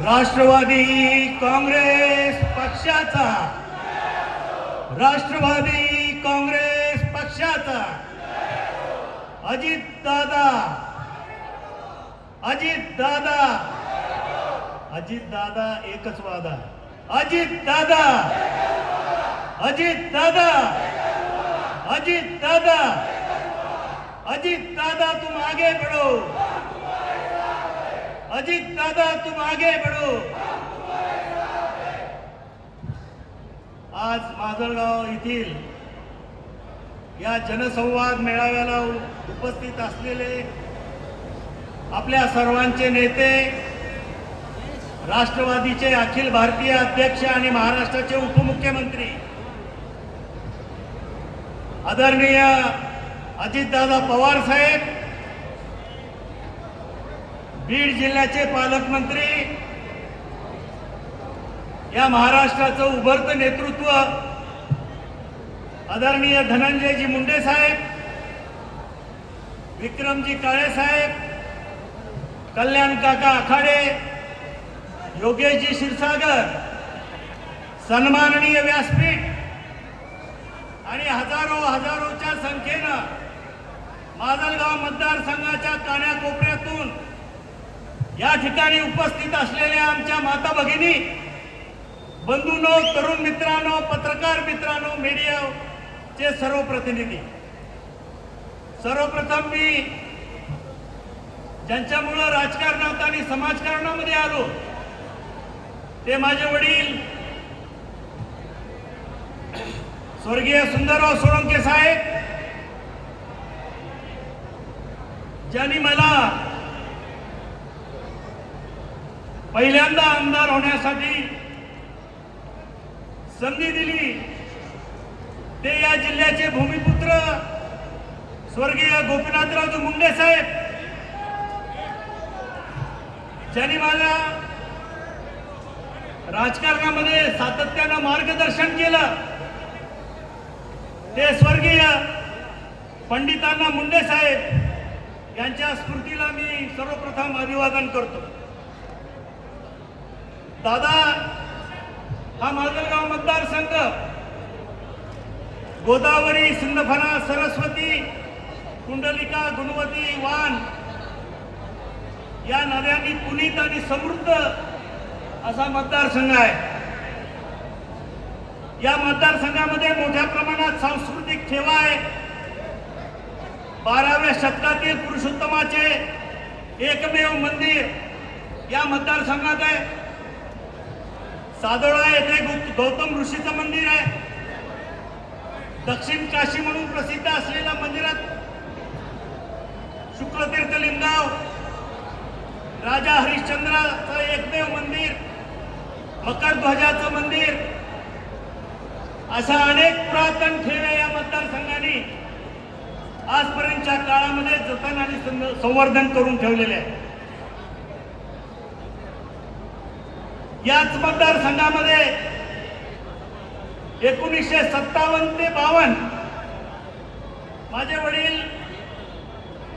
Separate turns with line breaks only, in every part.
राष्ट्रवादी काँग्रेस पक्षाचा. राष्ट्रवादी काँग्रेस पक्षाचा. अजित दादा. अजित दादा. अजित दादा एकच वादा अजित दादा. अजित दादा. अजित दादा. अजित दादा तुम आगे बढ़ो अजित दादा तुम आगे बढ़ो। आज माजलगाव येथील या जनसंवाद मेळाव्याला उपस्थित असलेले आपल्या सर्वांचे नेते राष्ट्रवादीचे अखिल भारतीय अध्यक्ष आणि महाराष्ट्राचे उपमुख्यमंत्री आदरणीय अजितदादा पवार साहेब बीड जिल्ह्याचे पालकमंत्री या महाराष्ट्राचं उभरतं नेतृत्व आदरणीय धनंजयजी मुंडे साहेब विक्रमजी काळे साहेब कल्याण काका आखाडे योगेशजी क्षीरसागर सन्माननीय व्यासपीठ आणि हजारो हजारोच्या संख्येनं माजलगाव मतदारसंघाच्या कान्याकोपऱ्यातून या ठिकाणी उपस्थित असलेल्या आमच्या माता भगिनी बंधूनो तरुण मित्रांनो पत्रकार मित्रांनो मीडियाचे सर्व प्रतिनिधी सर्वप्रथम मी ज्यांच्यामुळं राजकारणात आणि समाजकारणामध्ये आलो ते माझे वडील स्वर्गीय सुंदरराव सोळंके साहेब ज्यांनी मला पहिल्यांदा आमदार होण्यासाठी संधी दिली. ते या जिल्ह्याचे भूमिपुत्र स्वर्गीय गोपीनाथरावजी मुंडे साहेब. ज्यांनी मला राजकारणामध्ये सातत्यानं मार्गदर्शन केलं. ते स्वर्गीय पंडितांना मुंडे साहेब यांच्या स्मृतीला मी सर्वप्रथम अभिवादन करतो. दादा हा माजलगाव मतदारसंघ. गोदावरी सिंदफणा सरस्वती कुंडलिका गुणवती वान या नद्यांनी पुनीत आणि समृद्ध असा मतदारसंघ आहे. या मतदारसंघामध्ये मोठ्या प्रमाणात सांस्कृतिक ठेवा आहे. बाराव्या शतकातील पुरुषोत्तमाचे एकमेव मंदिर या मतदारसंघात आहे. सादोळा येथे गौ- गौतम ऋषीचं मंदिर आहे. दक्षिण काशी म्हणून प्रसिद्ध असलेल्या मंदिरात शुक्लतीर्थ लिंगाव राजा हरिश्चंद्राचं एकमेव मंदिर मकर ध्वजाचं मंदिर अशा अनेक पुरातन ठेव्या या मतदारसंघाने आजपर्यंतच्या काळामध्ये जतन आणि संवर्धन करून ठेवलेले आहे याच मतदारसंघामध्ये एकोणीसशे सत्तावन्न ते बावन्न माझे वडील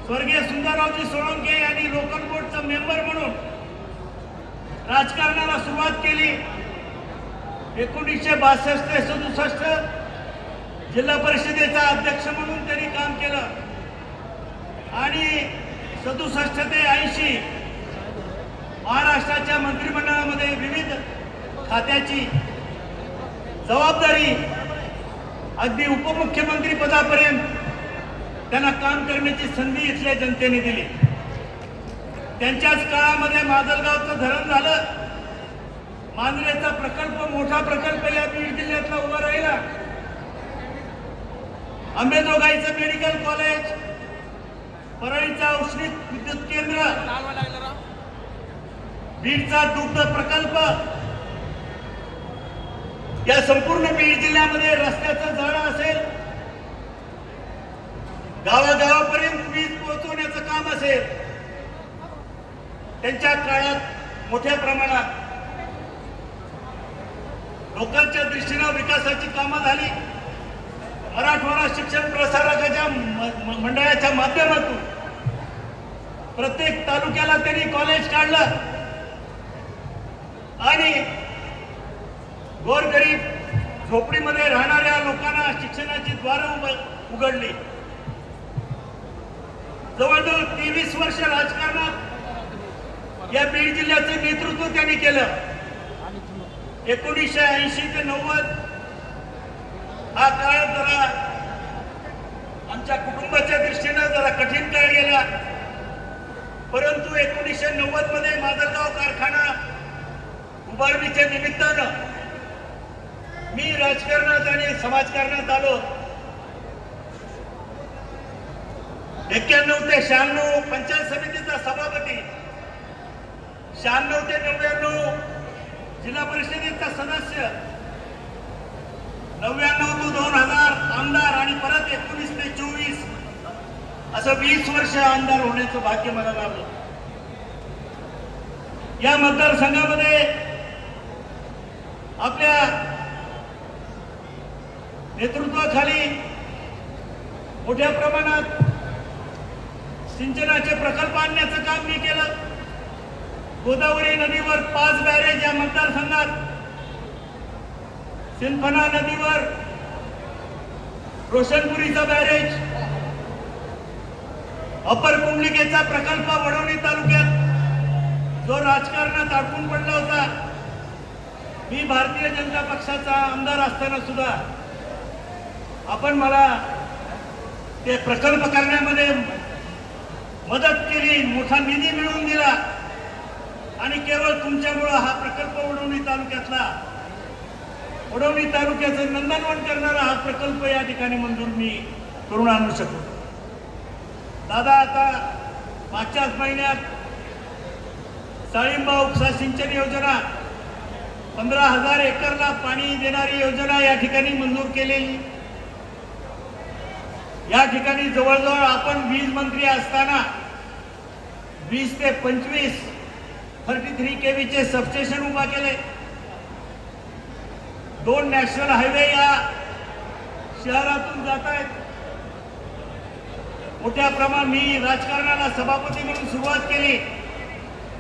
स्वर्गीय सुंदररावजी सोळंके यांनी लोकल बोर्डचा मेंबर म्हणून राजकारणाला सुरुवात केली. एकोणीसशे बासष्ट ते सदुसष्ट जिल्हा परिषदेचा अध्यक्ष म्हणून त्यांनी काम केलं. आणि सदुसष्ट ते ऐंशी महाराष्ट्राच्या मंत्रिमंडळामध्ये विविध खात्याची जबाबदारी अगदी उपमुख्यमंत्री पदापर्यंत त्यांना काम करण्याची संधी इथल्या जनतेने दिली. त्यांच्याच काळामध्ये माजलगावचं धरण झालं. मांजरेचा प्रकल्प मोठा प्रकल्प या बीड जिल्ह्यातला उभा राहिला. आंबेजोगाईचं मेडिकल कॉलेज परळीचा औष्णिक विद्युत केंद्र बीडचा दुग्ध प्रकल्प. या संपूर्ण बीड जिल्ह्यामध्ये रस्त्याचं झाड असेल. गावागावापर्यंत वीज पोहोचवण्याचं काम असेल. त्यांच्या काळात मोठ्या प्रमाणात लोकांच्या दृष्टीनं विकासाची कामं झाली. मराठवाडा शिक्षण प्रसारकाच्या मंडळाच्या माध्यमातून प्रत्येक तालुक्याला त्यांनी कॉलेज काढलं. आणि गोरगरीब झोपडीमध्ये राहणाऱ्या लोकांना शिक्षणाची द्वारं उघडली. जवळजवळ तेवीस वर्ष राजकारणात या बीड जिल्ह्याचं नेतृत्व त्यांनी केलं. एकोणीसशे ऐंशी ते नव्वद हा काळ जरा आमच्या कुटुंबाच्या दृष्टीनं जरा कठीण काळ गेला. परंतु एकोणीसशे नव्वदमध्ये माजलगाव कारखाना उभारणीच्या निमित्तानं मी राजकारणात आणि समाजकारणात आलो. एक्क्याण्णव ते शहाण्णव पंचायत समितीचा सभापती शहाण्णव ते नव्याण्णव जिल्हा परिषदेचा सदस्य नव्याण्णव ते दोन हजार आमदार आणि परत एकोणीस ते चोवीस असं वीस वर्ष आमदार होण्याचं भाग्य मला लाभलं. या मतदारसंघामध्ये आपल्या नेतृत्वाखाली मोठ्या प्रमाणात सिंचनाचे प्रकल्प आणण्याचं काम मी केलं. गोदावरी नदीवर पाच बॅरेज या मतदारसंघात सिंफना नदीवर रोशनपुरीचा बॅरेज अपर कुंडलिकेचा प्रकल्प वडवणी तालुक्यात जो राजकारणात अडकून पडला होता. मी भारतीय जनता पक्षाचा आमदार असताना सुद्धा आपण मला ते प्रकल्प करण्यामध्ये मदत केली मोठा निधी मिळवून दिला आणि केवळ तुमच्यामुळं हा प्रकल्प उडवणी तालुक्यातला उडवणी तालुक्याचं नंदनवन करणारा हा प्रकल्प या ठिकाणी मंजूर मी करून आणू शकतो. दादा आता मागच्याच महिन्यात साळिंबा उपसा सिंचन योजना पंधरा हजार एकरला पाणी देणारी योजना या ठिकाणी मंजूर केलेली. या ठिकाणी जवळजवळ आपण वीज मंत्री असताना वीस ते पंचवीस थर्टी थ्री केवीचे सबस्टेशन उभा केले. दोन नॅशनल हायवे या शहरातून जात आहेत. मोठ्या प्रमाणात मी राजकारणाला सभापती म्हणून सुरुवात केली.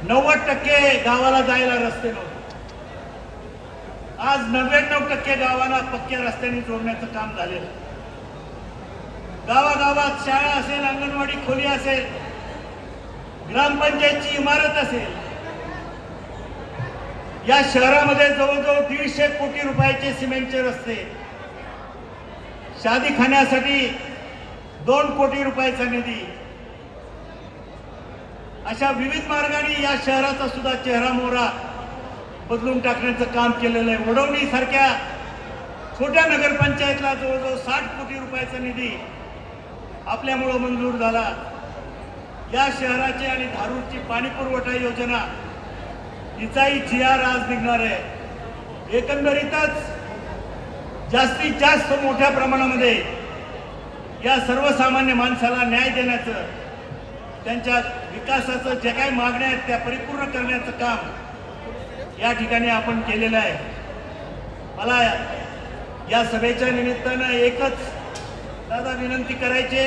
नव्वद टक्के गावाला जायला रस्ते नव्हते. आज नव्याण्णव टक्के गावांना पक्क्या रस्त्याने जोडण्याचं काम झालेलं. गावागावात शाळा असेल अंगणवाडी खोली असेल ग्रामपंचायतची इमारत असेल या शहरामध्ये जवळजवळ दीडशे कोटी रुपयाचे सिमेंटचे रस्ते. शादी खाण्यासाठी दोन कोटी रुपयाचा निधी. अशा विविध मार्गाने या शहराचा सुद्धा चेहरा मोहरा बदलून टाकण्याचं काम केलेलं आहे. वडवणीसारख्या छोट्या नगरपंचायतला जवळजवळ साठ कोटी रुपयाचा निधी आपल्यामुळं मंजूर झाला. या शहराची आणि धारूरची पाणी पुरवठा योजना हिचाही जी आर आज निघणार आहे. एकंदरीतच जास्तीत जास्त मोठ्या प्रमाणामध्ये या सर्वसामान्य माणसाला न्याय देण्याचं त्यांच्या विकासाचं जे काही मागण्या आहेत त्या परिपूर्ण करण्याचं काम या ठिकाणी आपण केलेलं आहे. मला या सभेच्या निमित्तानं एकच दादा विनंती करायची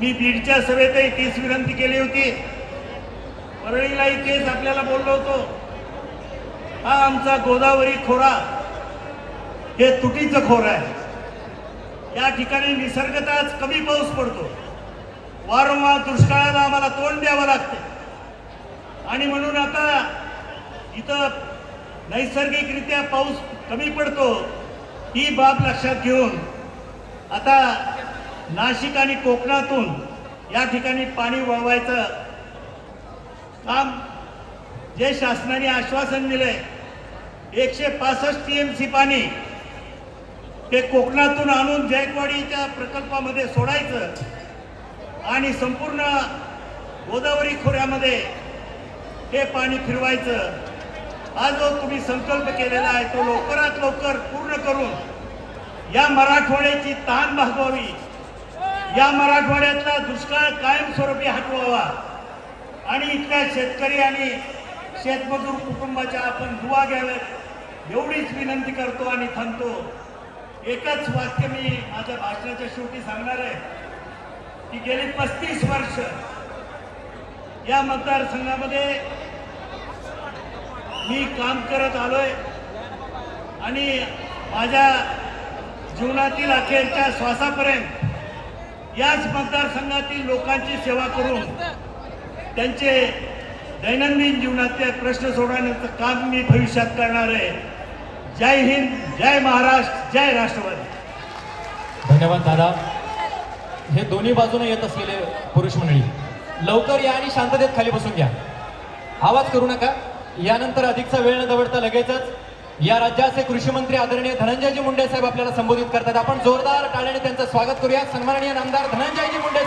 मी बीडच्या सभेतही तीच विनंती केली होती. परळीलाही तेच आपल्याला बोललो होतो. हा आमचा गोदावरी खोरा हे तुटीचं खोर आहे. या ठिकाणी निसर्गताच कमी पाऊस पडतो. वारंवार दुष्काळाला आम्हाला तोंड द्यावं लागतं. आणि म्हणून आता इथं नैसर्गिकरित्या पाऊस कमी पडतो ही बाब लक्षात घेऊन आता नाशिक आणि कोकणातून या ठिकाणी पाणी वळवायचं काम जे शासनाने आश्वासन दिलंय एकशे पासष्ट टी एम सी पाणी ते कोकणातून आणून जायकवाडीच्या प्रकल्पामध्ये सोडायचं आणि संपूर्ण गोदावरी खोऱ्यामध्ये हे पाणी फिरवायचं. हा जो तुम्ही संकल्प केलेला आहे तो लवकरात लवकर पूर्ण करून या मराठवाड्याची ताण भागवावी. या मराठवाड्यातला दुष्काळ कायमस्वरूपी हटवावा. आणि इथल्या शेतकरी आणि शेतमजूर कुटुंबाच्या आपण दुवा घ्याव्यात एवढीच विनंती करतो आणि थांबतो. एकच वाक्य मी माझ्या भाषणाच्या शेवटी सांगणार आहे की गेली पस्तीस वर्ष या मतदारसंघामध्ये मी काम करत आलोय. आणि माझ्या जीवनातील अखेरच्या श्वासापर्यंत याच मतदारसंघातील लोकांची सेवा करून त्यांचे दैनंदिन जीवनातले प्रश्न सोडवण्याचं काम मी भविष्यात करणार आहे. जय हिंद जय महाराष्ट्र जय राष्ट्रवादी.
धन्यवाद दादा. हे दोन्ही बाजूने येत असलेले पुरुष मंडळी लवकर या आणि शांततेत खाली बसून घ्या. आवाज करू नका. यानंतर अधिकचा वेळ न दवडता लगेचच या राज्याचे कृषी मंत्री आदरणीय धनंजयजी मुंडे साहेब आपल्याला संबोधित करतात. आपण जोरदार टाळ्याने त्यांचं स्वागत करूया सन्माननीय नामदार धनंजयजी मुंडे